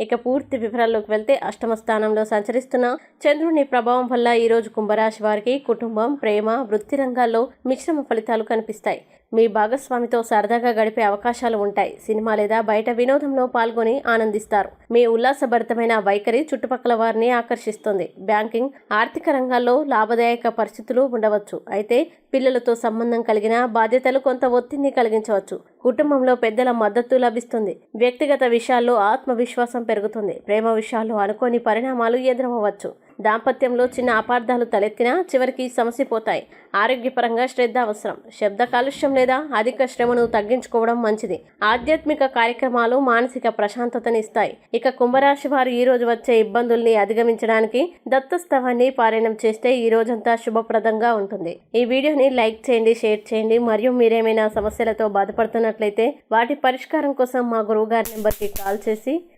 ఇక పూర్తి వివరాల్లోకి వెళ్తే అష్టమ స్థానంలో సంచరిస్తున్న చంద్రుని ప్రభావం వల్ల ఈరోజు కుంభరాశి వారికి కుటుంబం ప్రేమ వృత్తి రంగాల్లో మిశ్రమ ఫలితాలు కనిపిస్తాయి. మీ భాగస్వామితో సరదాగా గడిపే అవకాశాలు ఉంటాయి. సినిమా లేదా బయట వినోదంలో పాల్గొని ఆనందిస్తారు. మీ ఉల్లాసభరితమైన వైఖరి చుట్టుపక్కల వారిని ఆకర్షిస్తుంది. బ్యాంకింగ్ ఆర్థిక రంగాల్లో లాభదాయక పరిస్థితులు ఉండవచ్చు. అయితే పిల్లలతో సంబంధం కలిగిన బాధ్యతలు కొంత ఒత్తిడిని కలిగించవచ్చు. కుటుంబంలో పెద్దల మద్దతు లభిస్తుంది. వ్యక్తిగత విషయాల్లో ఆత్మవిశ్వాసం పెరుగుతుంది. ప్రేమ విషయాల్లో అనుకోని పరిణామాలు ఎదురవ్వచ్చు. దాంపత్యంలో చిన్న అపార్థాలు తలెత్తినా చివరికి సమసిపోతాయి ఆరోగ్యపరంగా శ్రద్ధ అవసరం. శబ్ద కాలుష్యం లేదా అధిక శ్రమను తగ్గించుకోవడం మంచిది. ఆధ్యాత్మిక కార్యక్రమాలు మానసిక ప్రశాంతతనిస్తాయి ఇక కుంభరాశి వారు ఈ రోజు వచ్చే ఇబ్బందుల్ని అధిగమించడానికి దత్తస్తవాన్ని పారాయణం చేస్తే ఈ రోజంతా శుభప్రదంగా ఉంటుంది. ఈ వీడియోని లైక్ చేయండి షేర్ చేయండి. మరియు మీరేమైనా సమస్యలతో బాధపడుతున్నట్లయితే వాటి పరిష్కారం కోసం మా గురువు గారి నెంబర్కి కాల్ చేసి